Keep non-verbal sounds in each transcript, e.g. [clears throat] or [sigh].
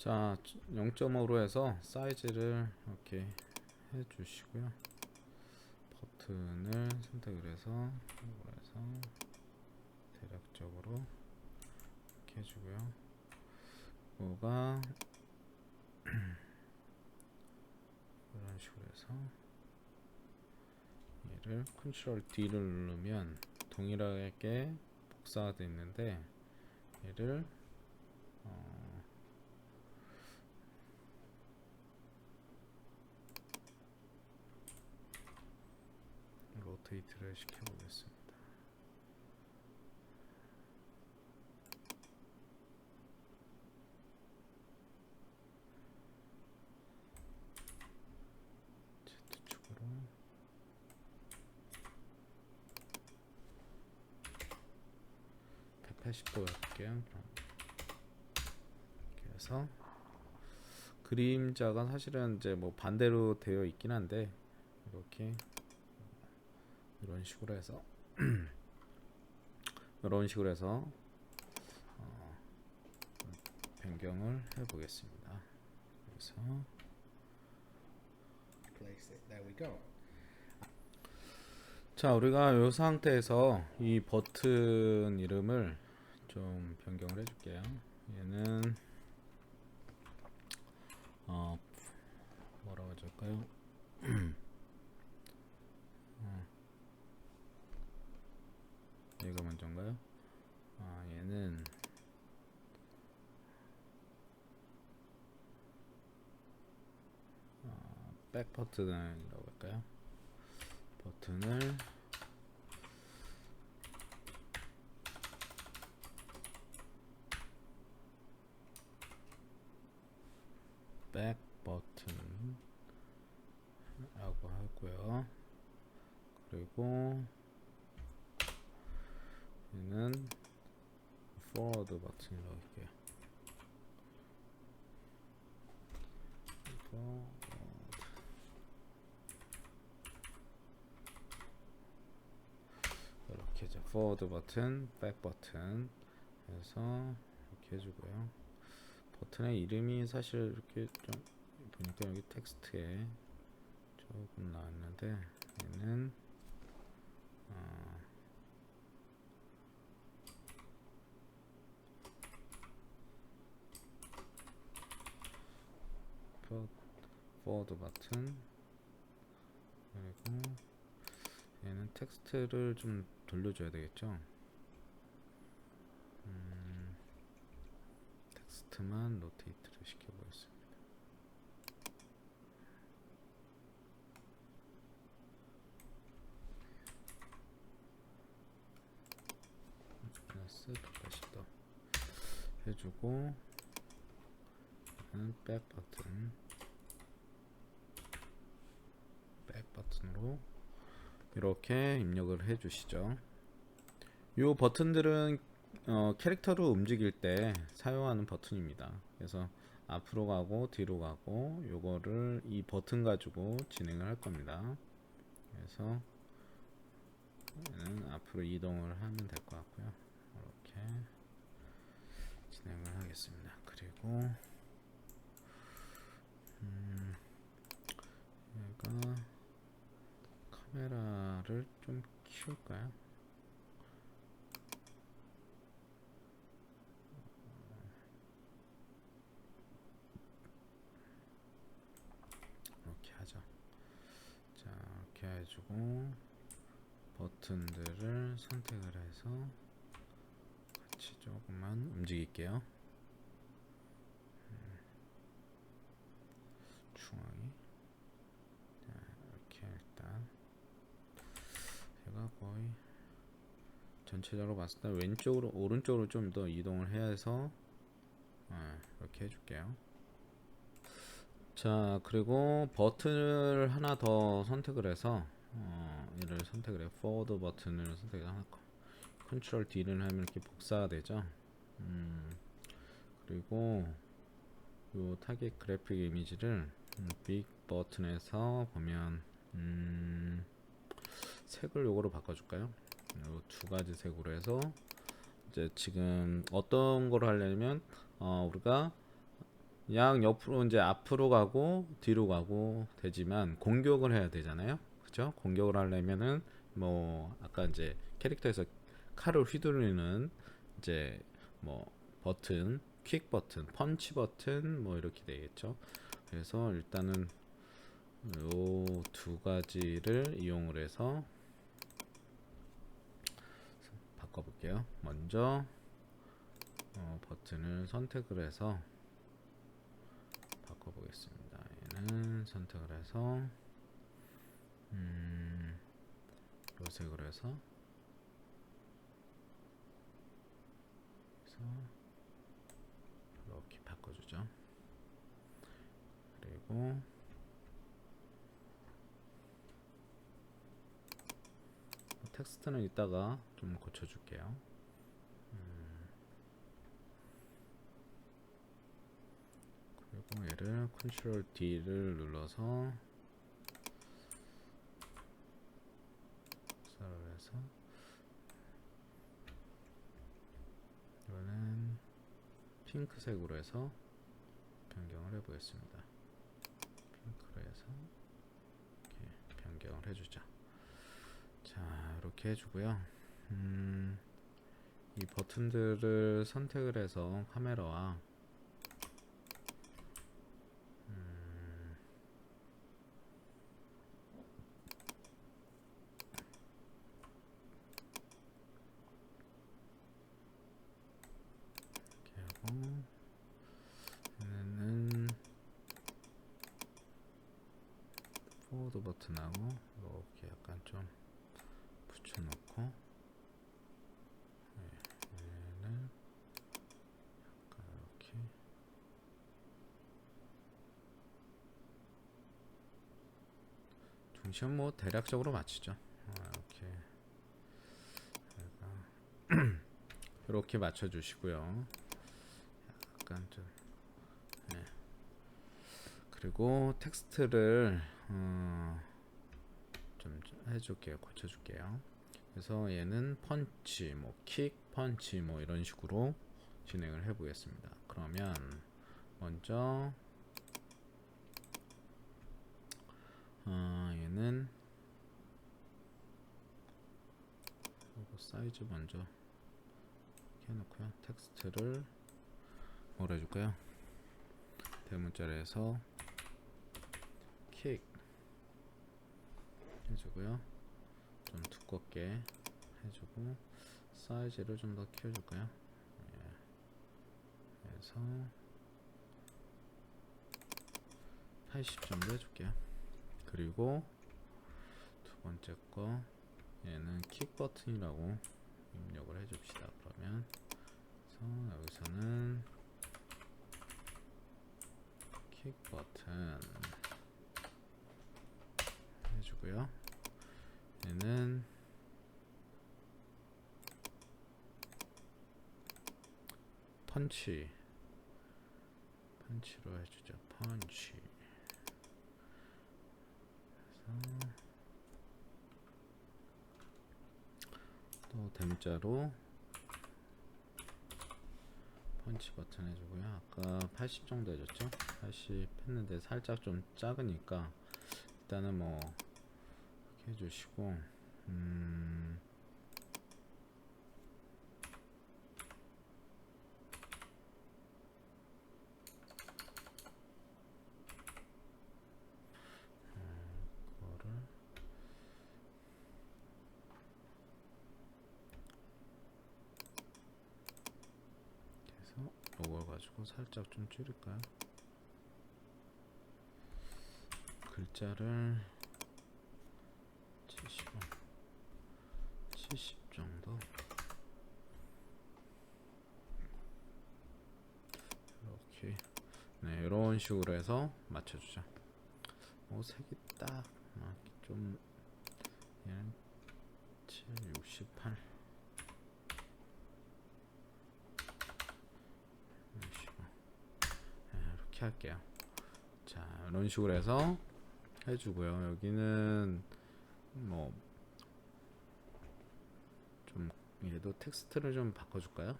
자 0.5로 해서 사이즈를 이렇게 해 주시고요. 버튼을 선택을 해서 해서 대략적으로 이렇게 해주고요. 이거가 [clears throat] 이런 식으로 해서 얘를 컨트롤 D를 누르면 동일하게 복사가 되어 있는데 얘를 어, 로테이트를 시켜보겠습니다. Z축으로 180도 해볼게요. 그럼 이렇게 해서 그림자가 사실은 이제 뭐 반대로 되어 있긴 한데 이렇게 이런 식으로 해서 [clears throat] 이런 식으로 해서 어, 변경을 해보겠습니다. 그래서 place it. There we go. 자 우리가 이 상태에서 이 버튼 이름을 좀 변경을 해줄게요. 얘는 어 뭐라고 해줄까요? 어, 얘가 먼저인가요? 아 얘는 어, 백 버튼이라고 할까요? 버튼을 백 버튼 라고 하고요 그리고 얘는 forward 버튼이라고 할게요. 이렇게 자 forward 버튼, back 버튼 해서 이렇게 해주고요. 버튼의 이름이 사실 이렇게 좀 보니까 여기 텍스트에 조금 나왔는데 얘는 어, for- forward 버튼 그리고 얘는 텍스트를 좀 돌려줘야 되겠죠. 음, 텍스트만 로테이트를 시켜보겠습니다. 플러스 180도 해주고 얘는 백 버튼 백 버튼으로 이렇게 입력을 해 주시죠. 이 버튼들은 어, 캐릭터를 움직일 때 사용하는 버튼입니다. 그래서 앞으로 가고 뒤로 가고 요거를 이 버튼 가지고 진행을 할 겁니다. 그래서 앞으로 이동을 하면 될 것 같고요. 이렇게 진행을 하겠습니다. 그리고 음, 얘가 카메라 를 좀 키울까요? 이렇게 하죠. 자, 이렇게 해주고 버튼들을 선택을 해서 같이 조금만 움직일게요. 음, 중앙이 자, 이렇게 일단 제가 거의 전체적으로 봤을 때 왼쪽으로 오른쪽으로 좀 더 이동을 해서 아, 이렇게 해줄게요. 자 그리고 버튼을 하나 더 선택을 해서 어, 얘를 선택을 해 forward 버튼을 선택을 하나 컨트롤 D를 하면 이렇게 복사가 되죠. 음, 그리고 요 타겟 그래픽 이미지를 음, 빅 버튼에서 보면 음, 색을 요거로 바꿔줄까요? 요두 가지 색으로 해서 이제 지금 어떤 걸 하려면 어, 우리가 양 옆으로 이제 앞으로 가고 뒤로 가고 되지만 공격을 해야 되잖아요. 그죠? 공격을 하려면은 뭐 아까 이제 캐릭터에서 칼을 휘두르는 이제 뭐 버튼, 퀵 버튼, 펀치 버튼 뭐 이렇게 되겠죠. 그래서 일단은 요 두 가지를 이용을 해서 바꿔 볼게요. 먼저 어, 버튼을 선택을 해서 바꿔 보겠습니다. 얘는 선택을 해서 음, 요색으로 해서 이렇게 바꿔주죠. 그리고 텍스트는 이따가 좀 고쳐줄게요. 그리고 얘를 컨트롤 D를 눌러서 썰을 해서 이거는 핑크색으로 해서 변경을 해보겠습니다. 핑크로 해서 이렇게 변경을 해주자. 자 이렇게 해주고요. 음, 이 버튼들을 선택을 해서 카메라와 포워드 버튼하고 이렇게 약간 좀 붙여놓고 네, 얘는 약간 이렇게 중심 뭐 대략적으로 맞추죠. 어, 이렇게 [clears throat] 이렇게 맞춰주시고요. 약간 좀 네. 그리고 텍스트를 어, 좀 해줄게요. 고쳐줄게요. 그래서 얘는 펀치, 뭐 킥, 펀치 뭐 이런 식으로 진행을 해보겠습니다. 그러면 먼저 어, 얘는 요거 사이즈 먼저 이렇게 해놓고요. 텍스트를 뭐라 해줄까요? 대문자리에서 킥 해주고요. 좀 두껍게 해주고 사이즈를 좀 더 키워줄까요? 예. 그래서 80 정도 해줄게요. 그리고 두 번째 거 얘는 킥 버튼이라고 입력을 해줍시다. 그러면 여기서는 킥 버튼 해주고요. 얘는 펀치 펀치로 해주죠. 펀치 그래서 또 대문자로 펀치 버튼 해주고요. 아까 80 정도 해줬죠? 80 했는데 살짝 좀 작으니까 일단은 뭐 이렇게 해주시고 음 그거를 그래서 이걸 가지고 살짝 좀 줄일까요? 글자를 70, 70 정도 이렇게 네 이런 식으로 해서 맞춰주자. 어 색이 딱좀 얘는 7, 이렇게 할게요. 자 이런 식으로 해서 해주고요. 여기는 뭐 좀 얘도 텍스트를 좀 바꿔줄까요?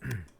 [clears throat]